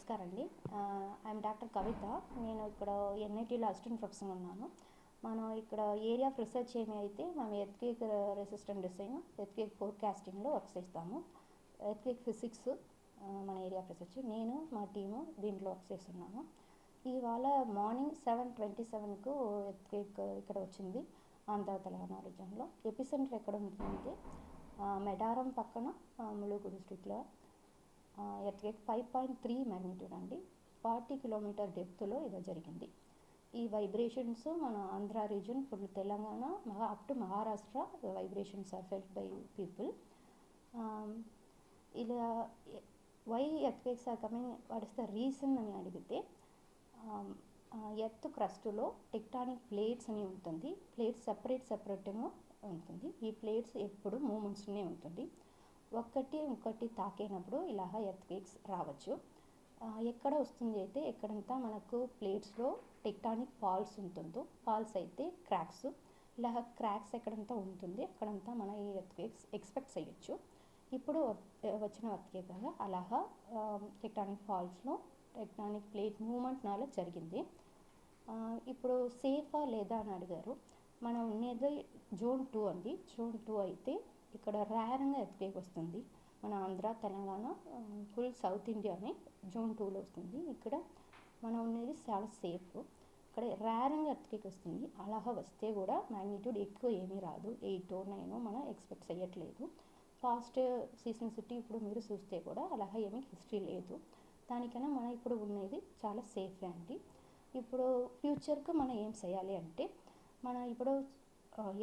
నమస్కారం అండి I'm doctor కవిత నేను ఇక్కడ ఎన్ఐటీలో అసిస్టెంట్ ప్రొఫెసర్ ఉన్నాను. మనం ఇక్కడ ఏరియా ఆఫ్ రీసెర్చ్ ఏమి అయితే మనం ఎత్కేక్ రెసిస్టెంట్ డిజైన్ ఎత్కేక్ ఫోర్కాస్టింగ్లో వర్క్ చేస్తాము. ఎత్కేక్ ఫిజిక్స్ మన ఏరియా ఆఫ్ రీసెర్చ్ నేను మా టీము దీంట్లో వర్క్ చేస్తున్నాము. ఇవాళ మార్నింగ్ సెవెన్ ట్వంటీ సెవెన్కు ఎత్కేక్ ఇక్కడ వచ్చింది ఆంధ్ర తెలంగాణ రీజన్లో ఎపిసెంటర్ ఎక్కడ ఉంటుందంటే మెడారం పక్కన ములుగు డిస్ట్రిక్ట్లో earthquake five point three magnitude అండి. ఫార్టీ కిలోమీటర్ డెప్త్లో ఇది జరిగింది. ఈ వైబ్రేషన్స్ మన ఆంధ్ర రీజన్ ఫుల్ తెలంగాణ మహా up to Maharashtra vibrations are felt by people ఇలా why earthquakes are coming what is the reason అని అడిగితే ఎర్త్ క్రస్ట్లో టెక్టానిక్ ప్లేట్స్ అని ఉంటుంది. ప్లేట్స్ సపరేట్ సపరేట్గా ఉంటుంది. ఈ ప్లేట్స్ ఎప్పుడు మూమెంట్స్నే ఉంటుంది. ఒక్కటి ఇంకొకటి తాకేనప్పుడు ఇలాగ ఎర్త్క్వేక్స్ రావచ్చు. ఎక్కడ వస్తుంది అయితే ఎక్కడంతా మనకు ప్లేట్స్లో టెక్టానిక్ ఫాల్స్ ఉంటుందో. ఫాల్స్ అయితే క్రాక్స్. ఇలా క్రాక్స్ ఎక్కడంతా ఉంటుంది. అక్కడంతా మన ఈ ఎర్త్క్వేక్స్ ఎక్స్పెక్ట్ చేయొచ్చు. ఇప్పుడు వ- వచ్చిన ఎర్త్క్వేక్ అలాగా టెక్టానిక్ ఫాల్స్లో టెక్టానిక్ ప్లేట్ మూమెంట్ నాలో జరిగింది. ఇప్పుడు సేఫా లేదా అని అడిగారు. మనం ఉండేది జోన్ టూ అండి. జోన్ టూ అయితే ఇక్కడ రేరంగా ఎత్తుకేకి వస్తుంది. మన ఆంధ్ర తెలంగాణ ఫుల్ సౌత్ ఇండియానే జోన్ టూలో వస్తుంది. ఇక్కడ మనం ఉండేది చాలా సేఫ్ ఇక్కడ రేరంగా ఎత్తుకేకి వస్తుంది. అలాగా వస్తే కూడా మ్యాగ్నిట్యూడ్ ఎక్కువ ఏమీ రాదు. ఎయిట్ నైన్ మనం ఎక్స్పెక్ట్ చేయట్లేదు. ఫాస్ట్ సీసన్సిటీ ఇప్పుడు మీరు చూస్తే కూడా అలాగా ఏమీ హిస్టరీ లేదు. దానికైనా మనం ఇప్పుడు ఉన్నది చాలా సేఫే అండి. ఇప్పుడు ఫ్యూచర్కి మనం ఏం చేయాలి అంటే మన ఇప్పుడు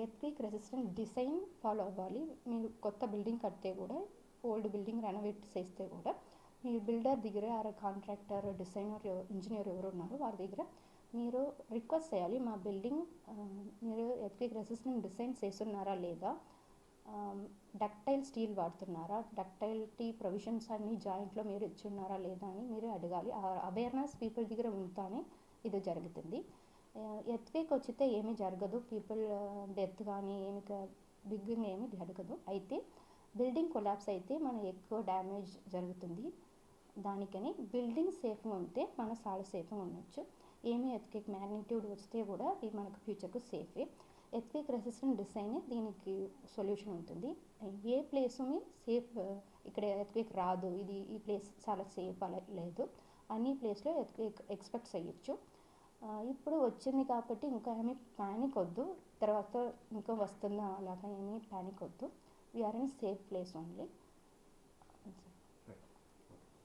ఎర్త్క్వేక్ రెసిస్టెంట్ డిజైన్ ఫాలో అవ్వాలి. మీరు కొత్త బిల్డింగ్ కడితే కూడా ఓల్డ్ బిల్డింగ్ రెనోవేట్ చేస్తే కూడా మీ బిల్డర్ దగ్గర ఆర్ కాంట్రాక్టర్ డిజైనర్ ఇంజనీర్ ఎవరు ఉన్నారో వారి దగ్గర మీరు రిక్వెస్ట్ చేయాలి మా బిల్డింగ్ మీరు ఎర్త్క్వేక్ రెసిస్టెంట్ డిజైన్ చేస్తున్నారా లేదా? డక్టైల్ స్టీల్ వాడుతున్నారా? డక్టైల్టీ ప్రొవిజన్స్ అన్ని జాయింట్లో మీరు ఇచ్చున్నారా లేదా అని మీరు అడగాలి. అవేర్నెస్ పీపుల్ దగ్గర ఉంటేనే ఇది జరుగుతుంది. ఎత్వేక్ వచ్చితే ఏమీ జరగదు. పీపుల్ డెత్ కానీ ఏమి బిగ్గింగ్ ఏమి జరగదు. అయితే బిల్డింగ్ కొలాప్స్ అయితే మన ఎక్కువ డ్యామేజ్ జరుగుతుంది. దానికని బిల్డింగ్ సేఫ్గా ఉంటే మన చాలా సేఫ్గా ఉండొచ్చు. ఏమీ ఎత్కేక్ మ్యాగ్నిట్యూడ్ వస్తే కూడా ఇది మనకు ఫ్యూచర్కు సేఫే. ఎత్వేక్ రెసిస్టెంట్ డిజైనే దీనికి సొల్యూషన్ ఉంటుంది. ఏ ప్లేస్ని సేఫ్ ఇక్కడ ఎత్వేక్ రాదు. ఇది ఈ ప్లేస్ చాలా సేఫ్ అలా లేదు. అన్ని ప్లేస్లో ఎత్కేక్ ఎక్స్పెక్ట్ చేయొచ్చు ఇప్పుడు వచ్చింది కాబట్టి ఇంకా ఏమీ ప్యానిక్ వద్దు. తర్వాత ఇంకా వస్తుందా అలాగా ఏమీ ప్యానిక్ వద్దు. We are in safe place only